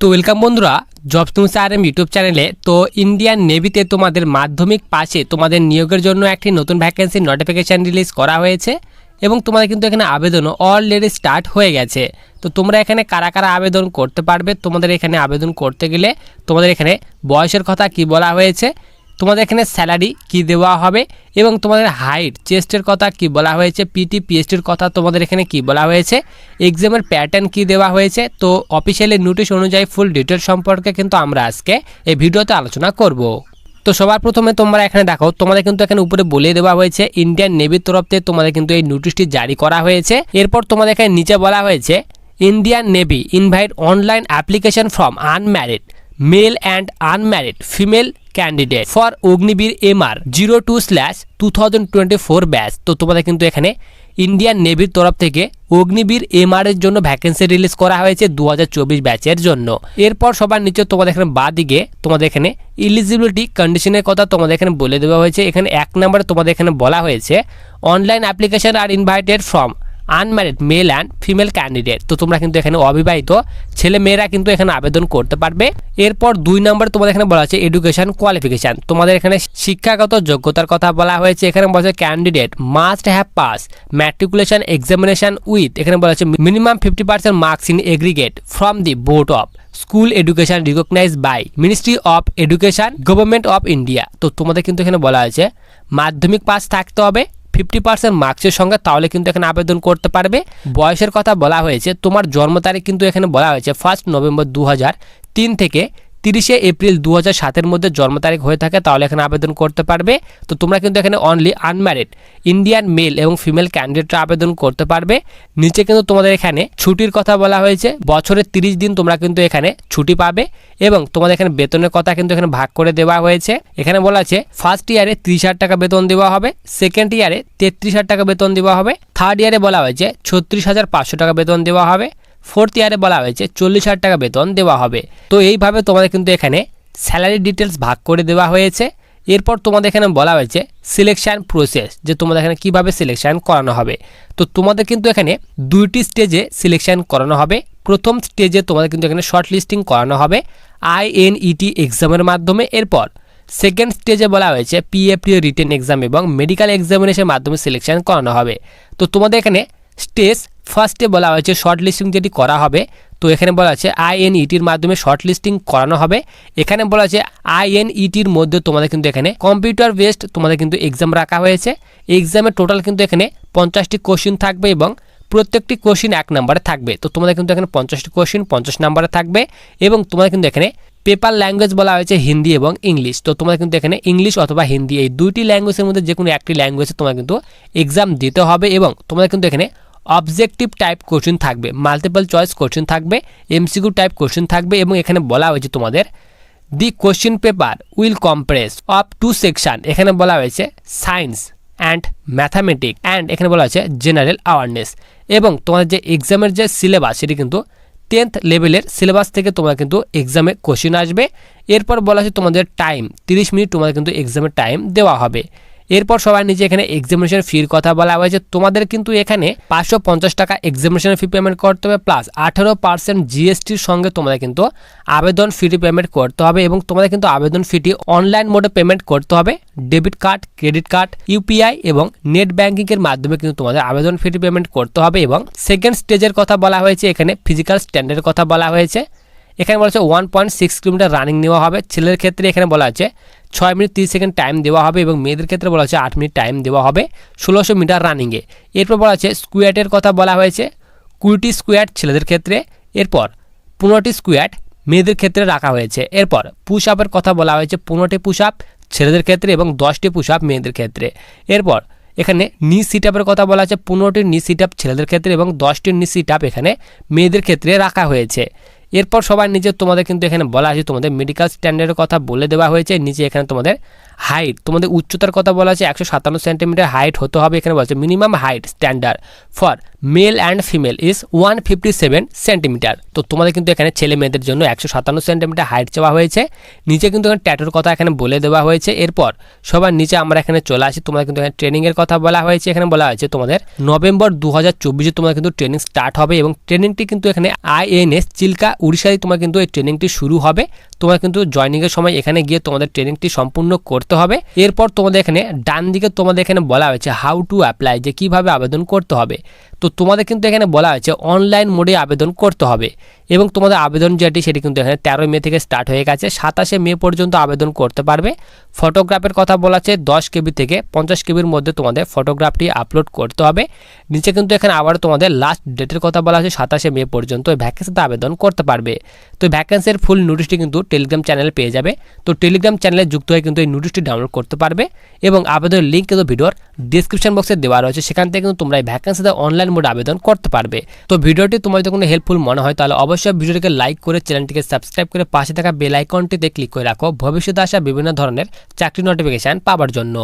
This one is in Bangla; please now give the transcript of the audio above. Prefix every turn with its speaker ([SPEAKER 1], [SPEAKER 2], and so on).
[SPEAKER 1] তো ওয়েলকাম বন্ধুরা job news R M YouTube চ্যানেলে তো ইন্ডিয়ান নেভিতে তোমাদের মাধ্যমিক পাশে তোমাদের নিয়োগের জন্য একটি নতুন ভ্যাকেন্সির নোটিফিকেশান রিলিজ করা হয়েছে এবং তোমাদের কিন্তু এখানে আবেদনও অলরেডি স্টার্ট হয়ে গেছে। তো তোমরা এখানে কারা কারা আবেদন করতে পারবে, তোমাদের এখানে আবেদন করতে গেলে তোমাদের এখানে বয়সের কথা কি বলা হয়েছে তোমাদের এখানে স্যালারি কি দেওয়া হবে এবং তোমাদের হাইট চেস্টের কথা কি বলা হয়েছে পিটি পিএসটির কথা তোমাদের এখানে কি বলা হয়েছে এক্সামের প্যাটার্ন কি দেওয়া হয়েছে, তো অফিসিয়ালি নোটিশ অনুযায়ী ফুল ডিটেল সম্পর্কে কিন্তু আমরা আজকে এই ভিডিওতে আলোচনা করব। তো সবার প্রথমে তোমরা এখানে দেখো, তোমাদের কিন্তু এখানে উপরে বলে দেওয়া হয়েছে ইন্ডিয়ান নেভির তরফ থেকে তোমাদের কিন্তু এই নোটিশটি জারি করা হয়েছে। এরপর তোমাদের এখানে নিচে বলা হয়েছে Indian navy invite online application from unmarried male and unmarried female candidate for Agniveer MR zero two slash two thousand twenty four batch তো তোমাদের কিন্তু এখানে ইন্ডিয়ান নেভির তরফ থেকে অগ্নিবীর এমআর এর জন্য ভ্যাকেন্সি রিলিজ করা হয়েছে দু ব্যাচের জন্য। এরপর সবার নিচে তোমাদের এখানে বা দিকে তোমাদের এখানে ইলিজিবিলিটি কন্ডিশনের কথা তোমাদের এখানে বলে দেওয়া হয়েছে। এখানে এক নম্বরে তোমাদের এখানে বলা হয়েছে online application are invited from unmarried male and female candidate তো তোমরা কিন্তু এখানে অবিবাহিত ছেলে মেয়েরা কিন্তু এখানে আবেদন করতে পারবে। এরপর দুই নম্বর তোমাদের এখানে বলা হচ্ছে এডুকেশন কোয়ালিফিকেশান তোমাদের এখানে শিক্ষাগত যোগ্যতার কথা বলা হয়েছে। এখানে বলা হচ্ছে candidate must have pass matriculation examination with এখানে বলা হচ্ছে minimum fifty percent marks in aggregate from the board of school education recognize by ministry of education government of India তো তোমাদের কিন্তু এখানে বলা হয়েছে মাধ্যমিক পাস থাকতে হবে। ফিফটি পার্সেন্ট মার্কসের সঙ্গে তাহলে কিন্তু এখানে আবেদন করতে পারবে। বয়সের কথা বলা হয়েছে, তোমার জন্ম তারিখ কিন্তু এখানে বলা হয়েছে ফার্স্ট নভেম্বর দু তিন থেকে তিরিশে এপ্রিল দু হাজার সাতের মধ্যে জন্ম তারিখ হয়ে থাকে, তাহলে এখানে আবেদন করতে পারবে। তো তোমরা কিন্তু এখানে অনলি আনম্যারিড ইন্ডিয়ান মেল এবং ফিমেল ক্যান্ডিডেটরা আবেদন করতে পারবে। নিচে কিন্তু তোমাদের এখানে ছুটির কথা বলা হয়েছে, বছরে তিরিশ দিন তোমরা কিন্তু এখানে ছুটি পাবে এবং তোমাদের এখানে বেতনের কথা কিন্তু এখানে ভাগ করে দেওয়া হয়েছে। এখানে বলা আছে ফার্স্ট ইয়ারে ত্রিশ হাজার টাকা বেতন দেওয়া হবে সেকেন্ড ইয়ারে তেত্রিশ হাজার টাকা বেতন দেওয়া হবে থার্ড ইয়ারে বলা হয়েছে, ছত্রিশ হাজার পাঁচশো টাকা বেতন দেওয়া হবে। ফোর্থ ইয়ারে বলা হয়েছে, চল্লিশ হাজার টাকা বেতন দেওয়া হবে। তো এইভাবে তোমাদের কিন্তু এখানে স্যালারি ডিটেলস ভাগ করে দেওয়া হয়েছে। এরপর তোমাদের এখানে বলা হয়েছে সিলেকশান প্রসেস যে তোমাদের এখানে কীভাবে সিলেকশান করানো হবে। তো তোমাদের কিন্তু এখানে দুইটি স্টেজে সিলেকশান করানো হবে। প্রথম স্টেজে তোমাদের কিন্তু এখানে শর্ট লিস্টিং করানো হবে আইএনইটি এক্সামের মাধ্যমে। এরপর সেকেন্ড স্টেজে বলা হয়েছে পিএফটি রিটেন এক্সাম এবং মেডিকেল এক্সামিনেশনের মাধ্যমে সিলেকশন করানো হবে। তো তোমাদের এখানে স্টেজ ফার্স্টে বলা হয়েছে শর্ট লিস্টিং যেটি করা হবে, তো এখানে বলা আছে আইএনইটির মাধ্যমে শর্ট লিস্টিং করানো হবে। এখানে বলা আছে আইএনইটির মধ্যে তোমাদের কিন্তু এখানে কম্পিউটার বেসড তোমাদের কিন্তু এক্সাম রাখা হয়েছে। এক্সামের টোটাল কিন্তু এখানে পঞ্চাশটি কোশ্চিন থাকবে এবং প্রত্যেকটি কোশ্চিন এক নম্বরে থাকবে। তো তোমাদের কিন্তু এখানে পঞ্চাশটি কোশ্চিন পঞ্চাশ নম্বরে থাকবে এবং তোমাদের কিন্তু এখানে পেপার ল্যাঙ্গুয়েজ বলা হয়েছে হিন্দি এবং ইংলিশ। তো তোমাদের কিন্তু এখানে ইংলিশ অথবা হিন্দি এই দুইটি ল্যাঙ্গুয়েজের মধ্যে যে কোনো একটি ল্যাঙ্গুয়েজে তোমার কিন্তু এক্সাম দিতে হবে এবং তোমাদের কিন্তু এখানে অবজেক্টিভ টাইপ কোশ্চেন থাকবে মাল্টিপল চয়েস কোশ্চেন থাকবে এমসিকিউ টাইপ কোশ্চেন থাকবে এবং এখানে বলা হয়েছে তোমাদের the question paper will comprise of two section এখানে বলা হয়েছে সায়েন্স অ্যান্ড ম্যাথামেটিক অ্যান্ড এখানে বলা হয়েছে জেনারেল অ্যাওয়ারনেস এবং তোমাদের যে এক্সামের যে সিলেবাস সেটি কিন্তু টেন্থ লেভেলের সিলেবাস থেকে তোমরা কিন্তু এক্সামে কোশ্চেন আসবে। এরপর বলা হচ্ছে তোমাদের টাইম তিরিশ মিনিট তোমাদের কিন্তু এক্সামের টাইম দেওয়া হবে। এরপর সবাই নিচে এখানে এক্সামিনেশন ফির কথা বলা হয়েছে। তোমাদের কিন্তু এখানে পাঁচশো পঞ্চাশ টাকা এক্সামিনেশন ফি পেমেন্ট করতে হবে প্লাস আঠেরো পার্সেন্ট জিএসটির সঙ্গে তোমাদের কিন্তু আবেদন ফি পেমেন্ট করতে হবে এবং তোমাদের কিন্তু আবেদন ফিটি অনলাইন মোডে পেমেন্ট করতে হবে। Debit card credit card UPI এবং নেট ব্যাঙ্কিংয়ের মাধ্যমে কিন্তু তোমাদের আবেদন ফিটি পেমেন্ট করতে হবে এবং সেকেন্ড স্টেজের কথা বলা হয়েছে, এখানে ফিজিক্যাল স্ট্যান্ডার্ডের কথা বলা হয়েছে। এখানে বলা হচ্ছে one point six kilometre running নেওয়া হবে। ছেলের ক্ষেত্রে এখানে বলা হচ্ছে ছয় মিনিট তিরিশ সেকেন্ড টাইম দেওয়া হবে এবং মেয়েদের ক্ষেত্রে বলা হচ্ছে আট মিনিট টাইম দেওয়া হবে। ষোলোশো মিটার রানিংয়ে এরপর বলা হচ্ছে স্কোয়াটের কথা বলা হয়েছে। কুড়িটি স্কোয়াট ছেলেদের ক্ষেত্রে। এরপর পনেরোটি স্কোয়াট মেয়েদের ক্ষেত্রে রাখা হয়েছে। এরপর পুশ আপের কথা বলা হয়েছে পনেরোটি পুশ আপ ছেলেদের ক্ষেত্রে এবং দশটি পুশ আপ মেয়েদের ক্ষেত্রে। এরপর এখানে নি সিট আপের কথা বলা আছে পনেরোটি নি সিট আপ ছেলেদের ক্ষেত্রে এবং দশটি নি সিট আপ এখানে মেয়েদের ক্ষেত্রে রাখা হয়েছে। এরপর সবার নিচে তোমাদের কিন্তু এখানে বলা আছে তোমাদের মেডিকেল স্ট্যান্ডার্ডের কথা বলে দেওয়া হয়েছে, নিচে এখানে তোমাদের হাইট তোমাদের উচ্চতার কথা বলা আছে একশো সাতান্ন সেন্টিমিটার হাইট হতে হবে এখানে বলা আছে minimum height standard for male and female is one fifty seven centimetre তো তোমাদের কিন্তু এখানে ছেলে মেয়েদের জন্য একশো সাতান্ন সেন্টিমিটার হাইট চাওয়া হয়েছে। নিচে কিন্তু এখানে ট্যাটোর কথা এখানে বলে দেওয়া হয়েছে। এরপর সবার নিচে আমরা এখানে চলে আসি। তোমাদের কিন্তু এখানে ট্রেনিংয়ের কথা বলা হয়েছে। এখানে বলা হয়েছে তোমাদের নভেম্বর দু হাজার চব্বিশে তোমাদের কিন্তু ট্রেনিং স্টার্ট হবে এবং ট্রেনিংটি কিন্তু এখানে আইএনএস চিল্কা উড়িষ্যায় তোমার কিন্তু এই ট্রেনিংটি শুরু হবে। তোমার কিন্তু জয়নিংয়ের সময় এখানে গিয়ে তোমাদের ট্রেনিংটি সম্পূর্ণ করতে হবে। এরপর তোমাদের এখানে ডান দিকে তোমাদের এখানে বলা হয়েছে হাউ টু অ্যাপ্লাই যে কীভাবে আবেদন করতে হবে। তো তোমাদের কিন্তু এখানে বলা হয়েছে অনলাইন মোডে আবেদন করতে হবে। এবং তোমাদের আবেদন যেটি, সেটি কিন্তু এখানে তেরোই মে থেকে স্টার্ট হয়ে গেছে। সাতাশে মে পর্যন্ত আবেদন করতে পারবে। ফটোগ্রাফের কথা বলা আছে দশ কেবি থেকে পঞ্চাশ কেবির মধ্যে তোমাদের ফটোগ্রাফটি আপলোড করতে হবে। নিচে কিন্তু এখানে আবার তোমাদের লাস্ট ডেটের কথা বলা আছে, সাতাশে মে পর্যন্ত ওই ভ্যাকেন্সিতে আবেদন করতে পারবে। তো ভ্যাকেন্সির ফুল নোটিশটি কিন্তু টেলিগ্রাম চ্যানেলে পেয়ে যাবে। তো টেলিগ্রাম চ্যানেলে যুক্ত হয়ে কিন্তু এই নোটিশটি ডাউনলোড করতে পারবে এবং আবেদনের লিঙ্ক কিন্তু ভিডিওর ডিসক্রিপশন বক্সে দেওয়া রয়েছে। সেখান থেকে কিন্তু তোমরা এই ভ্যাকেন্সিতে অনলাইন মোডে আবেদন করতে পারবে। তো ভিডিওটি তোমার যদি কোনো হেল্পফুল মনে হয় তাহলে অবশ্যই ভিডিওটিকে লাইক করে চ্যানেলটিকে সাবস্ক্রাইব করে পাশে থাকা বেল আইকনটিতে ক্লিক করে রাখো। ভবিষ্যতে আসা বিভিন্ন ধরনের চাকরি নোটিফিকেশান পাওয়ার জন্য।